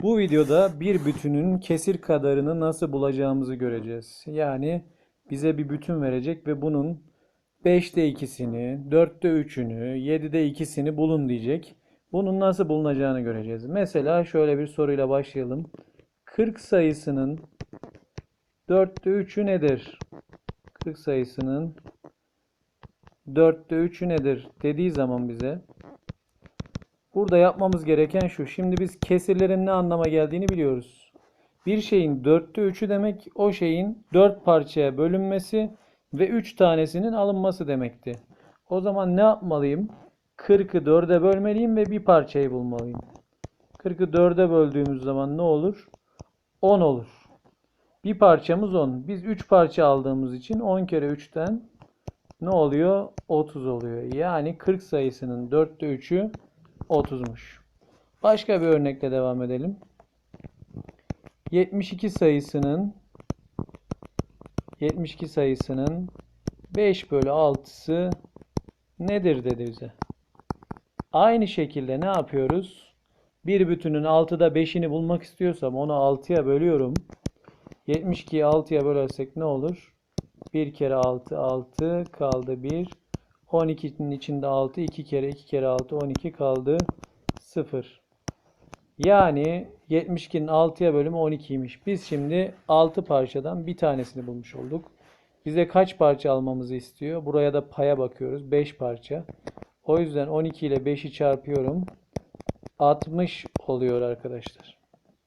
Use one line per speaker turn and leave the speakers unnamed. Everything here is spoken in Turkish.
Bu videoda bir bütünün kesir kadarını nasıl bulacağımızı göreceğiz. Yani bize bir bütün verecek ve bunun 5'te 2'sini, 4'te 3'ünü, 7'de 2'sini bulun diyecek. Bunun nasıl bulunacağını göreceğiz. Mesela şöyle bir soruyla başlayalım. 40 sayısının 4'te 3'ü nedir? 40 sayısının 4'te 3'ü nedir dediği zaman bize Burada yapmamız gereken şu. Şimdi biz kesirlerin ne anlama geldiğini biliyoruz. Bir şeyin dörtte üçü demek o şeyin dört parçaya bölünmesi ve üç tanesinin alınması demekti. O zaman ne yapmalıyım? 40'ı 4'e bölmeliyim ve bir parçayı bulmalıyım. 40'ı 4'e böldüğümüz zaman ne olur? 10 olur. Bir parçamız 10. Biz 3 parça aldığımız için 10 kere 3'ten ne oluyor? 30 oluyor. Yani 40 sayısının 4'te 3'ü 30'muş. Başka bir örnekle devam edelim. 72 sayısının 72 sayısının 5 bölü 6'sı nedir dedi bize. Aynı şekilde ne yapıyoruz? Bir bütünün 6'da 5'ini bulmak istiyorsam onu 6'ya bölüyorum. 72'yi 6'ya bölersek ne olur? 1 kere 6 6 kaldı 1. 12'nin içinde 6 2 kere 2 kere 6 12 kaldı 0. Yani 72'nin 6'ya bölümü 12'ymiş. Biz şimdi 6 parçadan bir tanesini bulmuş olduk. Bize kaç parça almamızı istiyor? Buraya da paya bakıyoruz. 5 parça. O yüzden 12 ile 5'i çarpıyorum. 60 oluyor arkadaşlar.